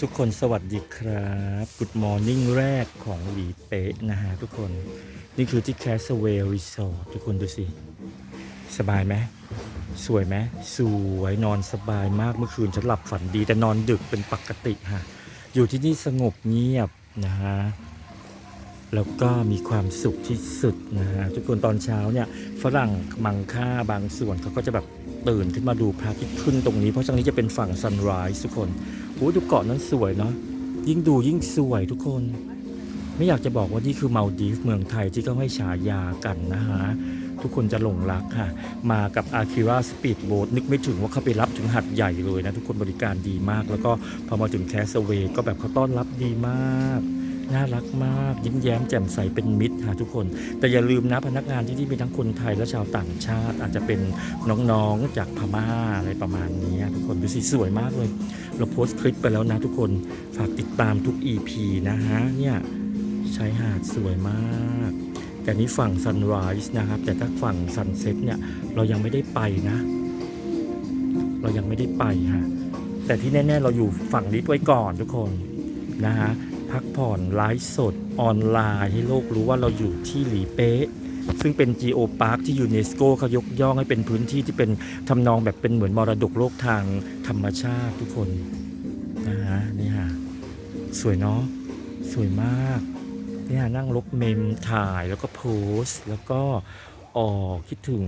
ทุกคนสวัสดีครับกุดมอร์นิ่งแรกของหลีเป๊ะนะฮะทุกคน นี่คือที่แคสเวลรีสอร์ททุกคนดูสิ สบายไหมสวยไหมสวยนอนสบายมากเมื่อคืนฉันหลับฝันดีแต่นอนดึกเป็นปกติฮะอยู่ที่นี่สงบเงียบนะฮะ แล้วก็มีความสุขที่สุดนะฮะทุกคนตอนเช้าเนี่ยฝรั่งมังค่าบางส่วนเขาก็จะแบบตื่นขึ้นมาดูพระอาทิตย์ขึ้นตรงนี้ เพราะตรงนี้จะเป็นฝั่งซันไรส์ทุกคนโอ้ดูเกาะนั้นสวยเนาะยิ่งดูยิ่งสวยทุกคน ไม่อยากจะบอกว่านี่คือมาลดีฟเมืองไทยที่เขาให้ฉายากันนะฮะทุกคนจะหลงรักค่ะ มากับอาคิราสปีดโบ๊ทนึกไม่ถึงว่าเขาไปรับถึงหัดใหญ่เลยนะ ทุกคนบริการดีมาก แล้วก็พอมาถึงแคสเวย์ก็แบบเขาต้อนรับดีมาก น่ารักมาก ยิ้มแย้มแจ่มใสเป็นมิตรค่ะทุกคน แต่อย่าลืมนะพนักงานที่นี่มีทั้งคนไทยและชาวต่างชาติ อาจจะเป็นน้องๆจากพม่าอะไรประมาณนี้ทุกคนดูสิสวยมากเลย เราโพสต์คลิปไปแล้วนะทุกคนฝากติดตามทุก EP นะฮะเนี่ยชายหาดสวยมากแต่นี้ฝั่ง Sunrise นะครับ แต่ถ้าฝั่ง Sunset เนี่ยเรายังไม่ได้ไปนะ เรายังไม่ได้ไปฮะแต่ที่แน่ ๆ เราอยู่ฝั่งนี้ไว้ก่อนทุกคนนะฮะ พักผ่อนไลฟ์สดออนไลน์ให้โลกรู้ว่าเราอยู่ที่หลีเป๊ะ ซึ่งเป็น Geo Park ที่ยูเนสโกเขายกย่องให้เป็นพื้นที่ที่เป็นทำนองแบบเป็นเหมือนมรดกโลกทางธรรมชาติทุกคนนะฮะนี่ฮะสวยเนาะสวยมากเนี่ยนั่งลบเมมถ่ายแล้วก็โพสแล้วก็ออกคิดถึง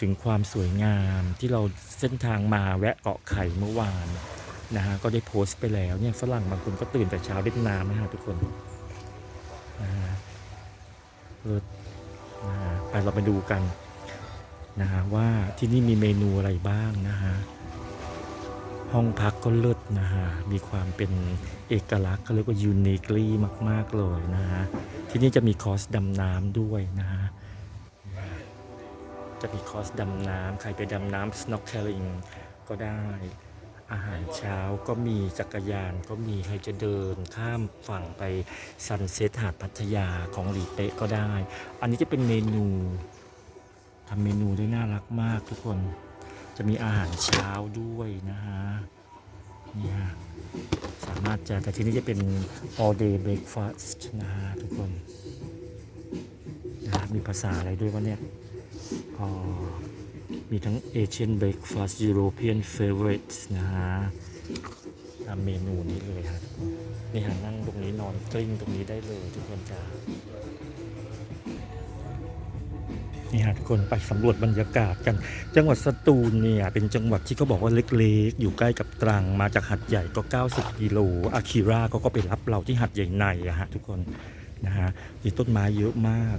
ถึงความสวยงามที่เราเส้นทางมาแวะเกาะไข่เมื่อวาน นะฮะก็ได้โพสต์ไปแล้วเนี่ยฝรั่งบางคนก็ตื่นแต่เช้าเล่นน้ำนะฮะทุกคนนะฮะเลิศนะฮะไปเราไปดูกันนะฮะว่าที่นี่มีเมนูอะไรบ้างนะฮะห้องพักก็เลิศนะฮะมีความเป็นเอกลักษณ์เขาเรียกว่า uniquely มาก ๆ เลยนะฮะที่นี่จะมีคอร์สดำน้ำด้วยนะฮะจะมีคอร์สดำน้ำใครไปดำน้ำ snorkeling ก็ได้ อาหารเช้าก็มีจักรยานก็มีใครจะเดินข้ามฝั่งไปซันเซ็ตหาดพัทยาของหลีเป๊ะก็ได้ อันนี้จะเป็นเมนูทำเมนูได้น่ารักมากทุกคนจะมีอาหารเช้าด้วยนะฮะนี่ฮะสามารถจะแต่ที่นี่จะเป็น all day breakfast นะฮะทุกคนนะฮะมีภาษาอะไรด้วยวะเนี่ยพอ มีทั้ง Asian breakfast European favorites นะฮะตามเมนูนี้เลยฮะนนี่ฮะนั่งตรงนี้นอนกลิ้งตรงนี้ได้เลยทุกคนจ้านี่ฮะทุกคนไปสำรวจบรรยากาศกัน จังหวัดสตูลเนี่ยเป็นจังหวัดที่เขาบอกว่าเล็กๆ อยู่ใกล้กับตรังมาจากหัดใหญ่ก็ 90 กิโลอาคิราเขาก็ไปรับเราที่หัดใหญ่ในอะฮะทุกคนนะฮะมีต้นไม้เยอะมาก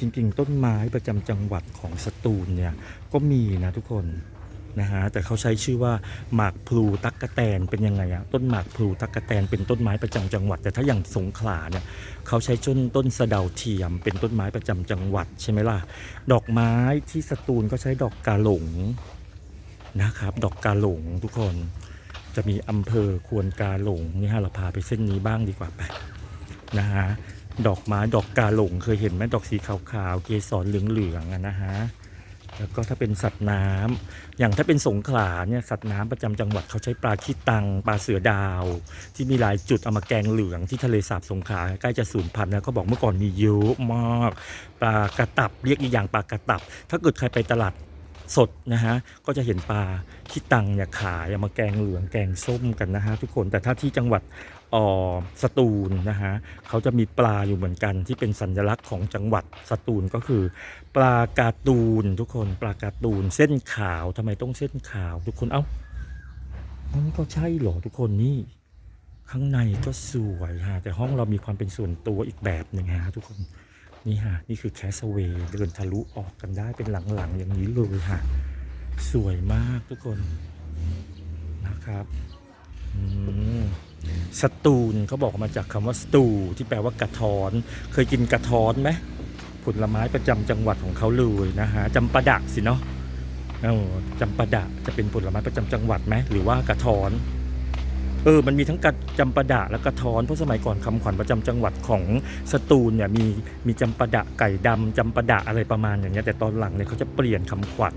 จริงๆ ต้นไม้ประจำจังหวัดของสตูลเนี่ยก็มีนะทุกคนนะฮะแต่เขาใช้ชื่อว่าหมากพลูตักกะแตนเป็นยังไงอะต้นหมากพลูตักกะแตนเป็นต้นไม้ประจำจังหวัด แต่ถ้าอย่างสงขลาเนี่ยเขาใช้ต้นต้นสะเดาเทียม เป็นต้นไม้ประจำจังหวัดใช่ไหมล่ะดอกไม้ที่สตูลก็ใช้ดอกกาหลงนะครับ ดอกกาหลงทุกคนจะมีอำเภอควนกาหลงนี่ฮะเราพาไปเส้นนี้บ้างดีกว่าไปนะฮะ ดอกไม้ดอกกาหลงเคยเห็นไหมดอกสีขาวๆเกสรเหลืองๆนะฮะแล้วก็ถ้าเป็นสัตว์น้ำอย่างถ้าเป็นสงขลาเนี่ยสัตว์น้ำประจำจังหวัดเขาใช้ปลาขี้ตังปลาเสือดาว ที่มีหลายจุดเอามาแกงเหลืองที่ทะเลสาบสงขลาใกล้จะสูญพันธุ์นะเขาบอกเมื่อก่อนมีเยอะมากปลากระตับเรียกอีกอย่างปลากระตับ ถ้าเกิดใครไปตลาด สดนะฮะก็จะเห็นปลาขี้ตังเนี่ยขายเอามาแกงเหลืองแกงส้มกันนะฮะทุกคนแต่ถ้าที่จังหวัดออสตูลนะฮะเขาจะมีปลาอยู่เหมือนกันที่เป็นสัญลักษณ์ของจังหวัดสตูลก็คือ ปลาการ์ตูนทุกคนปลาการ์ตูนเส้นขาวทำไมต้องเส้นขาว ทุกคนเอ้ามันก็ใช่เหรอทุกคนนี่ข้างในก็สวยฮะแต่ห้องเรามีความเป็นส่วนตัวอีกแบบหนึ่งฮะทุกคน นี่ฮะนี่คือแคสเวย์เดินทะลุออกกันได้เป็นหลังๆอย่างนี้เลยฮะสวยมากทุกคนนะครับอืมสตูลเขาบอกมาจากคำว่าสตูที่แปลว่ากระท้อน เคยกินกระท้อนไหมผลไม้ประจำจังหวัดของเขาเลยนะฮะจำปาดะสิเนาะเอจำปาดะจะเป็นผลไม้ประจำจังหวัดไหมหรือว่ากระท้อน เออมันมีทั้งกระจำปาดะและกระท้อนเพราะสมัยก่อนคำขวัญประจำจังหวัดของสตูลเนี่ยมีมีจำปาดะไก่ดำจำปาดะอะไรประมาณอย่างเงี้ยแต่ตอนหลังเนี่ยเขาจะเปลี่ยนคำขวัญ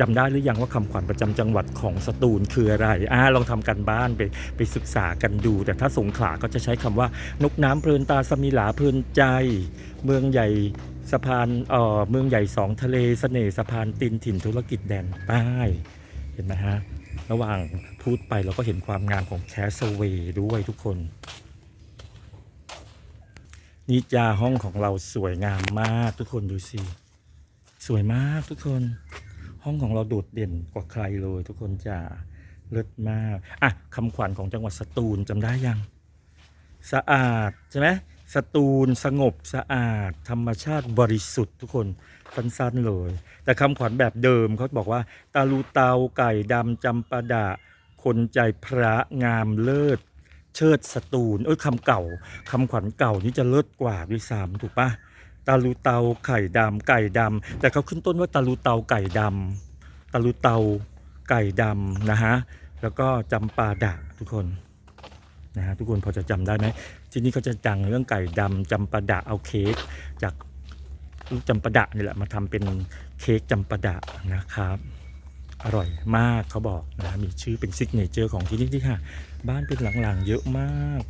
จำได้หรือยังว่าคำขวัญประจำจังหวัดของสตูลคืออะไรอ่าลองทำกันบ้านไปไปศึกษากันดู แต่ถ้าสงขลาก็จะใช้คำว่านกน้ำเพลินตาสมิหลาเพลินใจ เมืองใหญ่สะพานเอ่อเมืองใหญ่สองทะเลเสน่ห์สะพานตินถิ่นธุรกิจแดนใต้เห็นไหมฮะ ระหว่างพูดไปเราก็เห็นความงามของแคสเวย์ด้วยทุกคนนี่จาห้องของเราสวยงามมากทุกคนดูสิสวยมากทุกคน ห้องของเราโดดเด่นกว่าใครเลยทุกคนจะเลิศมากอะคำขวัญของจังหวัดสตูลจำได้ยัง สะอาดใช่ไหม สตูลสงบสะอาด ธรรมชาติบริสุทธิ์ทุกคนสั้นๆเลย แต่คำขวัญแบบเดิมเขาบอกว่า ตาลูเตาไก่ดำจำปาดะ คนใจพระงามเลิศ เชิดสตูลเอ้ยคำเก่าคำขวัญเก่านี่จะเลิศกว่าด้วยซ้ำถูกปะตาลูเตาไข่ดำไก่ดำแต่เขาขึ้นต้นว่าตาลูเตาไก่ดำตาลูเตาไก่ดำนะฮะแล้วก็จำปาดะทุกคน นะฮะทุกคนพอจะจำได้ไหมที่นี่เขาจะดังเรื่องไก่ดำจำปาดะเอาเค้กจากลูกจำปาดะนี่แหละมาทำเป็นเค้กจำปาดะนะครับ อร่อยมากเขาบอกนะมีชื่อเป็นซิกเนเจอร์ของที่นี่ที่ค่ะ บ้านเป็นหลังๆเยอะมาก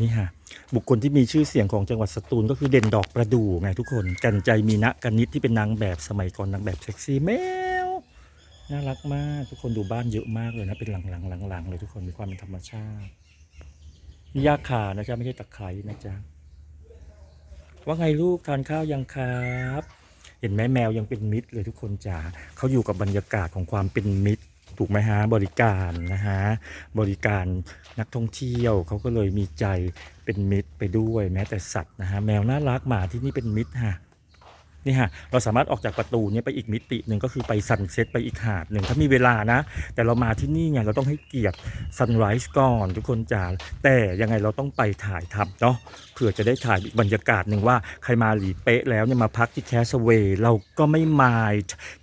นี่ค่ะบุคคลที่มีชื่อเสียงของจังหวัดสตูลก็คือเด่นดอกประดู่ไงทุกคน กันใจมีนะกันนิดที่เป็นนางแบบสมัยก่อนนางแบบเซ็กซี่แมว น่ารักมาก ทุกคนดูบ้านเยอะมากเลยนะ เป็นหลังๆหลังๆเลยทุกคนมีความเป็นธรรมชาตินี่ยาขานะจ๊ะไม่ใช่ตะไคร้นะจ๊ะว่าไงลูกทานข้าวยังครับ เห็นไหมแมวยังเป็นมิตรเลยทุกคนจ๋าเขาอยู่กับบรรยากาศของความเป็นมิตร ถูกไหมฮะบริการนะฮะบริการนักท่องเที่ยวเขาก็เลยมีใจเป็นมิตรไปด้วยแม้แต่สัตว์นะฮะแมวน่ารักหมาที่นี่เป็นมิตรฮะ นี่ฮะเราสามารถออกจากประตูนี้ไปอีกมิติหนึ่งก็คือไปซันเซ็ตไปอีกหาดหนึ่งถ้ามีเวลานะ แต่เรามาที่นี่ไงเราต้องให้เกียรติซันไรส์ก่อนทุกคนจ๋าแต่ยังไงเราต้องไปถ่ายทำเนาะเผื่อจะได้ถ่ายอีกบรรยากาศหนึ่งว่าใครมาหลีเป๊ะแล้วเนี่ยมาพักที่แคสเวย์เราก็ไม่มาย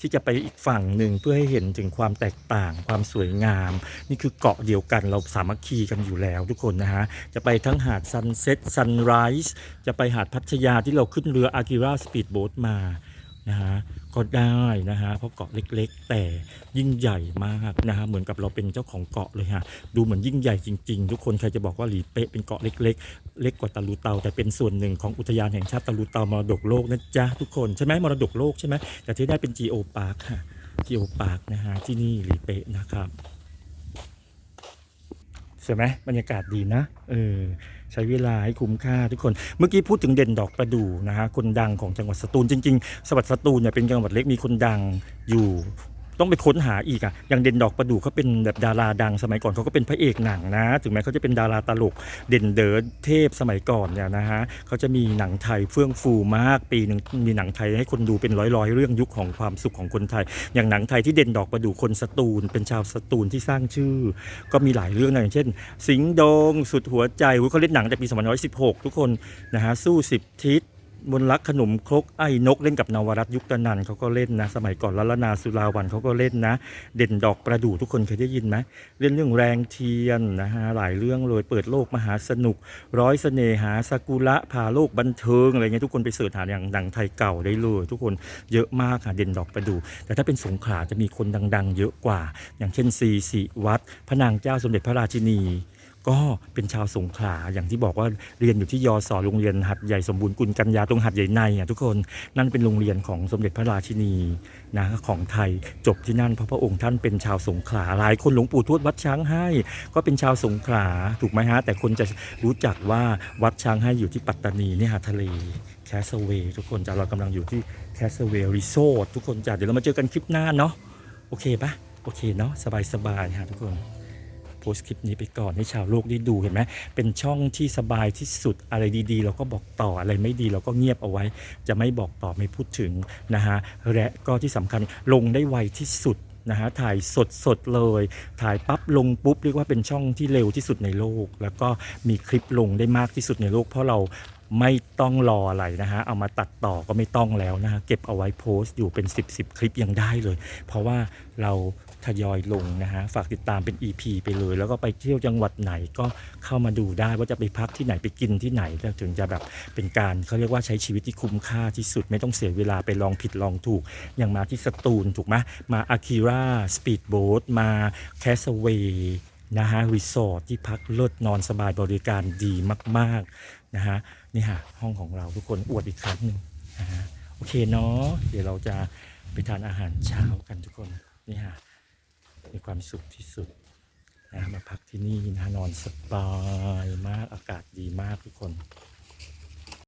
ที่จะไปอีกฝั่งหนึ่งเพื่อให้เห็นถึงความแตกต่างความสวยงาม นี่คือเกาะเดียวกันเราสามัคคีกันอยู่แล้วทุกคนนะฮะจะไปทั้งหาดซันเซ็ตซันไรส์จะไปหาดพัทยาที่เราขึ้นเรืออากิราสปีดโบ๊ทมานะฮะก็ได้นะฮะเพราะเกาะเล็ก ๆ แต่ยิ่งใหญ่มากนะฮะเหมือนกับเราเป็นเจ้าของเกาะเลยฮะดูเหมือนยิ่งใหญ่จริง ๆ ทุกคนใครจะบอกว่าหลีเป๊ะเป็นเกาะเล็ก ๆ เล็กกว่าตะลูเตาแต่เป็นส่วนหนึ่งของอุทยานแห่งชาติตะลูเตามรดกโลกนะจ๊ะทุกคนใช่ไหมมรดกโลกใช่ไหมแต่ที่ได้เป็น Geo Park ค่ะ Geo Park นะฮะที่นี่หลีเป๊ะนะครับใช่ไหมบรรยากาศดีนะเออ ใช้เวลาให้คุ้มค่าทุกคน เมื่อกี้พูดถึงเด่นดอกประดู่นะฮะคนดังของจังหวัดสตูลจริงๆสวัสดิ์สตูลเนี่ยเป็นจังหวัดเล็กมีคนดังอยู่ ต้องไปค้นหาอีกอะอย่างเด่นดอกประดู่เขาเป็นแบบดาราดัง สมัยก่อนเขาก็เป็นพระเอกหนังนะ ถึงแม้เขาจะเป็นดาราตลกเด่นเดินเทพสมัยก่อนเนี่ยนะฮะเขาจะมีหนังไทยเฟื่องฟูมากปีหนึ่งมีหนังไทยให้คนดูเป็นร้อยๆ เรื่องยุคของความสุขของคนไทย อย่างหนังไทยที่เด่นดอกประดู่คนสตูล เป็นชาวสตูลที่สร้างชื่อ ก็มีหลายเรื่องนะอย่างเช่น สิงห์ดงสุดหัวใจเขาเล่นหนังแต่ปี 2516 ทุกคนนะฮะสู้สิบทิศ มนต์รักขนมครกไอ้นกเล่นกับนวรัตยุคตนันเขาก็เล่นนะ สมัยก่อนละละนาสุราวันเขาก็เล่นนะ เด่นดอกประดู่ทุกคนเคยได้ยินไหมเล่นเรื่องแรงเทียนนะฮะหลายเรื่องเลยเปิดโลกมหาสนุก ร้อยเสน่หาสกุละพาโลกบันเทิงอะไรเงี้ยทุกคนไปเสิร์ชหาอย่างหนังไทยเก่าได้เลยทุกคนเยอะมากค่ะเด่นดอกประดู่แต่ถ้าเป็นสงขลาจะมีคนดัง ๆ เยอะกว่า อย่างเช่นซีสิวัดพระนางเจ้าสมเด็จพระราชินี ก็เป็นชาวสงขลาอย่างที่บอกว่าเรียนอยู่ที่ยศโรงเรียนหัดใหญ่สมบูรณ์กุลกัญญาตรงหัดใหญ่ในอะทุกคนนั่นเป็นโรงเรียนของสมเด็จพระราชินีนะของไทยจบที่นั่นเพราะพระองค์ท่านเป็นชาวสงขลาหลายคนหลวงปู่ทวดวัดช้างให้ ก็เป็นชาวสงขลาถูกไหมฮะแต่คนจะรู้จักว่าวัดช้างให้อยู่ที่ปัตตานีเนี่ยฮะทะเลแคสเวย์ทุกคนจะเรากำลังอยู่ที่แคสเวย์รีสอร์ททุกคนจะเดี๋ยวเรามาเจอกันคลิปหน้าเนาะโอเคปะโอเคเนาะสบายๆฮะทุกคน สต์คลิปนี้ไปก่อนให้ชาวโลกได้ดูเห็นไหมเป็นช่องที่สบายที่สุดอะไรดีๆ เราก็บอกต่ออะไรไม่ดีเราก็เงียบเอาไว้ จะไม่บอกต่อไม่พูดถึงนะฮะและก็ที่สำคัญลงได้ไวที่สุดนะฮะถ่ายสดสดๆเลย ถ่ายปั๊บลงปุ๊บเรียกว่าเป็นช่องที่เร็วที่สุดในโลก แล้วก็มีคลิปลงได้มากที่สุดในโลก เพราะเราไม่ต้องรออะไรนะฮะ เอามาตัดต่อก็ไม่ต้องแล้วนะฮะ เก็บเอาไว้โพสต์อยู่เป็น 10บสคลิปยังได้เลย เพราะว่าเรา ทยอยลงนะฮะ ฝากติดตามเป็น EP ไปเลย แล้วก็ไปเที่ยวจังหวัดไหนก็เข้ามาดูได้ว่าจะไปพักที่ไหนไปกินที่ไหนแล้วถึงจะแบบเป็นการเขาเรียกว่าใช้ชีวิตที่คุ้มค่าที่สุดไม่ต้องเสียเวลาไปลองผิดลองถูก อย่างมาที่สตูลถูกไหมมาอาคิราสปีดโบ๊ทมาแคสเวย์นะฮะรีสอร์ทที่พักเลิศนอนสบายบริการดีมากๆนะฮะนี่ฮะห้องของเราทุกคนอวดอีกครั้งหนึ่งนะฮะโอเคเนาะเดี๋ยวเราจะไปทานอาหารเช้ากันทุกคนนี่ฮะ มีความสุขที่สุดนะมาพักที่นี่นะนอนสบายมากอากาศดีมากทุกคน